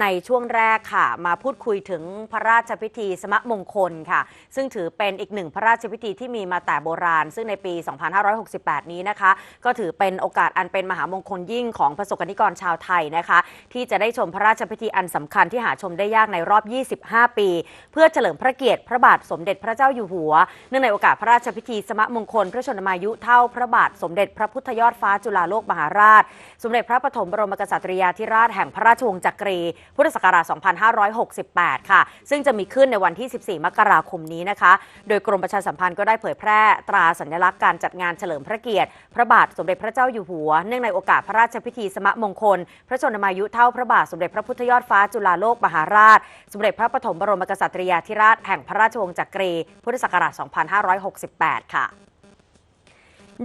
ในช่วงแรกค่ะ มาพูดคุยถึงพระราชพิธีสมมงคลค่ะ ซึ่งถือเป็นอีกหนึ่งพระราชพิธีที่มีมาแต่โบราณ ซึ่งในปี 2568 นี้นะคะ ก็ถือเป็นโอกาสอันเป็นมหามงคลยิ่งของประสบกนิกรชาวไทยนะคะ ที่จะได้ชมพระราชพิธีอันสำคัญที่หาชมได้ยากในรอบ 25 ปี เพื่อเฉลิมพระเกียรติพระบาทสมเด็จพระเจ้าอยู่หัว เนื่องในโอกาสพระราชพิธีสมมงคล พระชนมายุเท่าพระบาทสมเด็จพระพุทธยอดฟ้าจุฬาโลกมหาราช สมเด็จพระปฐมบรมกษัตริยาธิราชแห่งพระราชวงศ์จักรีพุทธศักราช 2568 ค่ะ ซึ่งจะมีขึ้นในวันที่ 14 มกราคมนี้นะคะ โดยกรมประชาสัมพันธ์ก็ได้เผยแพร่ตราสัญลักษณ์การจัดงานเฉลิมพระเกียรติ พระบาทสมเด็จพระเจ้าอยู่หัว เนื่องในโอกาสพระราชพิธีสมมงคล พระชนมายุเท่าพระบาทสมเด็จพระพุทธยอดฟ้าจุฬาโลกมหาราช สมเด็จพระปฐมบรมกษัตริยาธิราชแห่งพระราชวงศ์จักรี พุทธศักราช 2568 ค่ะ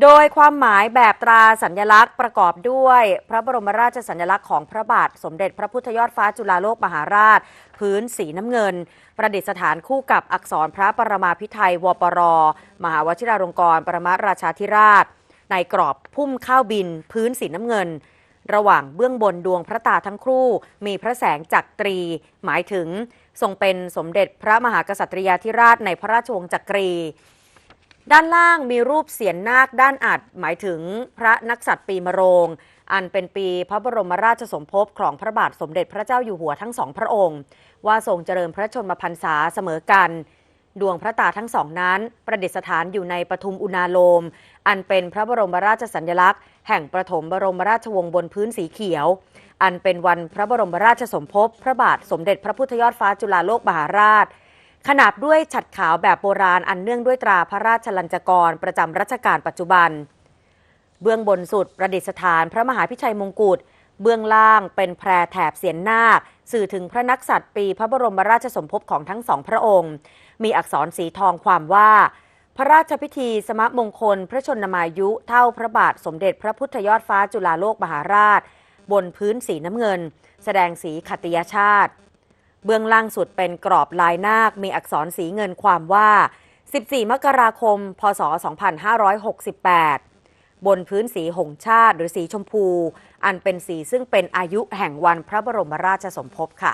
โดยความหมายแบบตราสัญลักษณ์ประกอบด้วย พระบรมราชสัญลักษณ์ของพระบาทสมเด็จพระพุทธยอดฟ้าจุฬาโลกมหาราช พื้นสีน้ำเงิน ประดิษฐานคู่กับอักษรพระปรมาภิไธยวปร มหาวชิราลงกรณ์ปรมาราชาธิราช ในกรอบพุ่มข้าวบิน พื้นสีน้ำเงิน ระหว่างเบื้องบนดวงพระตาทั้งครู่ มีพระแสงจักตรี หมายถึงทรงเป็นสมเด็จพระมหากษัตริยาธิราชในพระราชวงศ์จักรี ด้านล่างมีรูปเสียนนาคด้านอัดหมายถึงพระนักษัตริย์ปีมะโรง อันเป็นปีพระบรมราชสมภพของพระบาทสมเด็จพระเจ้าอยู่หัวทั้งสองพระองค์ ว่าทรงเจริญพระชนมพรรษาเสมอกัน ดวงพระตาทั้งสองนั้น ประดิษฐานอยู่ในปทุมอุณาโลม อันเป็นพระบรมราชสัญลักษณ์ แห่งประถมบรมราชวงศ์บนพื้นสีเขียว อันเป็นวันพระบรมราชสมภพพระบาทสมเด็จพระพุทธยอดฟ้าจุฬาโลกมหาราช ขนาบด้วยฉัดขาวแบบโบราณอันเนื่องด้วยตราพระราชลัญจกรประจำรัชกาลปัจจุบัน เบื้องบนสุดประดิษฐานพระมหาพิชัยมงกุฎเบื้องล่างเป็นแพรแถบเสียนนาค สื่อถึงพระนักษัตริย์ปีพระบรมราชสมภพของทั้งสองพระองค์ มีอักษรสีทองความว่า พระราชพิธีสมมงคล พระชนมายุเท่าพระบาทสมเด็จพระพุทธยอดฟ้าจุฬาโลกมหาราช บนพื้นสีน้ำเงิน แสดงสีขัตยชาติ เบื้องล่างสุดเป็นกรอบลายนาค มีอักษรสีเงินความว่า 14 มกราคม พศ 2568 บนพื้นสีหงชาติหรือสีชมพู อันเป็นสีซึ่งเป็นอายุแห่งวันพระบรมราชสมภพค่ะ